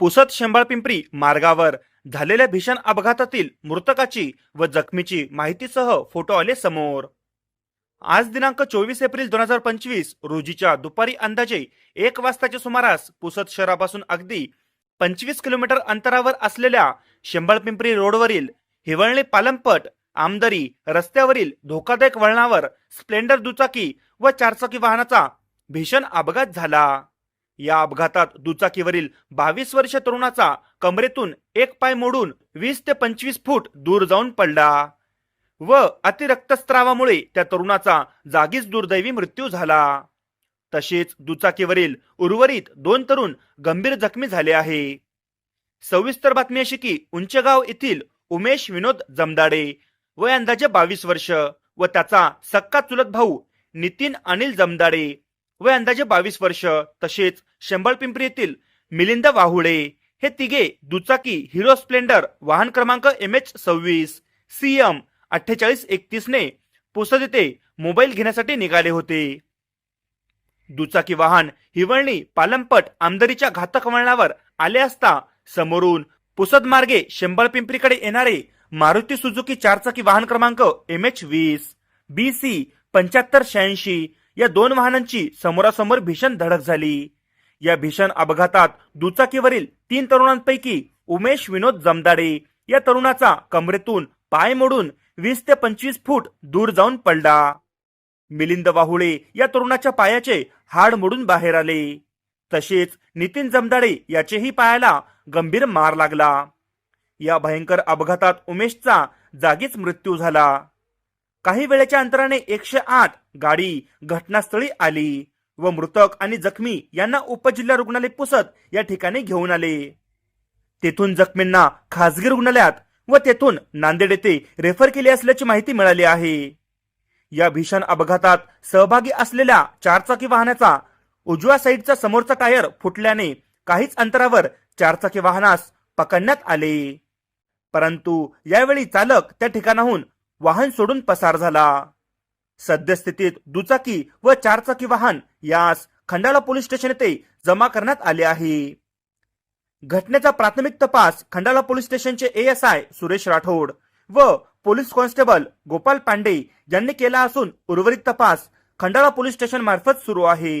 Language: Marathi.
पुसद शेंबाळपिंपरी मार्गावर. झालेल्या भीषण अपघातातील मृतकाची व जखमीची माहितीसह फोटो आले समोर. आज दिनांक चोवीस एप्रिल दोन हजार पंचवीस रोजीच्या दुपारी अंदाजे एक वाजताच्या सुमारास पुसद शहरापासून अगदी पंचवीस किलोमीटर अंतरावर असलेल्या शेंबाळपिंपरी रोडवरील हिवळणी पालमपट आमदरी रस्त्यावरील धोकादायक वळणावर स्प्लेंडर दुचाकी व चारचाकी वाहनाचा भीषण अपघात झाला. या अपघातात दुचाकीवरील बावीस वर्ष तरुणाचा कमरेतून एक पाय मोडून वीस ते पंचवीस फूट दूर जाऊन पडला. व अतिरक्तस्त्रावामुळे त्या तरुणाचा जागीच दुर्दैवी मृत्यू झाला. तसेच दुचाकीवरील उर्वरित दोन तरुण गंभीर जखमी झाले आहे. सविस्तर बातमी अशी की उंचगाव येथील उमेश विनोद जमदाडे वय अंदाजे बावीस वर्ष व त्याचा सक्का चुलत भाऊ नितीन अनिल जमदाडे वय अंदाजे बावीस वर्ष. तसेच शंभळपिंपरी येथील मिलिंद वाहुळे हे तिघे दुचाकी हिरो स्प्लेंडर वाहन क्रमांक एम एच सव्वीस सी एम अठ्ठेचाळीस एकतीसने पुसद येथे मोबाईल घेण्यासाठी निघाले होते. दुचाकी वाहन हिवळणी पालमपट आमदरीच्या घातक वळणावर आले असता समोरून पुसद मार्गे शेंबळपिंपरीकडे येणारे मारुती सुझुकी चारचाकी वाहन क्रमांक एम एच वीस बी सी पंच्याहत्तर शहाऐंशी या दोन वाहनांची समोरासमोर भीषण धडक झाली. या भीषण अपघातात दुचाकीवरील तीन तरुणांपैकी उमेश विनोद जमदाडे या तरुणाचा कमरेतून पाय मोडून वीस ते पंचवीस फूट दूर जाऊन पडला. मिलिंद वाहुळे या तरुणाच्या पायाचे हाड मोडून बाहेर आले. तसेच नितीन जमदाडे याचेही पायाला गंभीर मार लागला. या भयंकर अपघातात उमेशचा जागीच मृत्यू झाला. काही वेळेच्या अंतराने एकशे आठ गाडी घटनास्थळी आली व मृतक आणि जखमी यांना उपजिल्हा रुग्णालय पुसत या ठिकाणी घेऊन आले. तेथून जखमींना खासगी रुग्णालयात व तेथून नांदेड येथे रेफर केले असल्याची माहिती मिळाली आहे. या भीषण अपघातात सहभागी असलेल्या चारचाकी वाहनाचा उजव्या साईडचा समोरचा टायर फुटल्याने काहीच अंतरावर चारचाकी वाहनास पकडण्यात आले. परंतु यावेळी चालक त्या ठिकाणाहून वाहन सोडून पसार झाला. सद्यस्थितीत दुचाकी व चारचाकी वाहन यास खंडाळा पोलीस स्टेशन येथे जमा करण्यात आले आहे. घटनेचा प्राथमिक तपास खंडाळा पोलीस स्टेशनचे एएसआय सुरेश राठोड व पोलीस कॉन्स्टेबल गोपाल पांडे यांनी केला असून उर्वरित तपास खंडाळा पोलीस स्टेशन मार्फत सुरू आहे.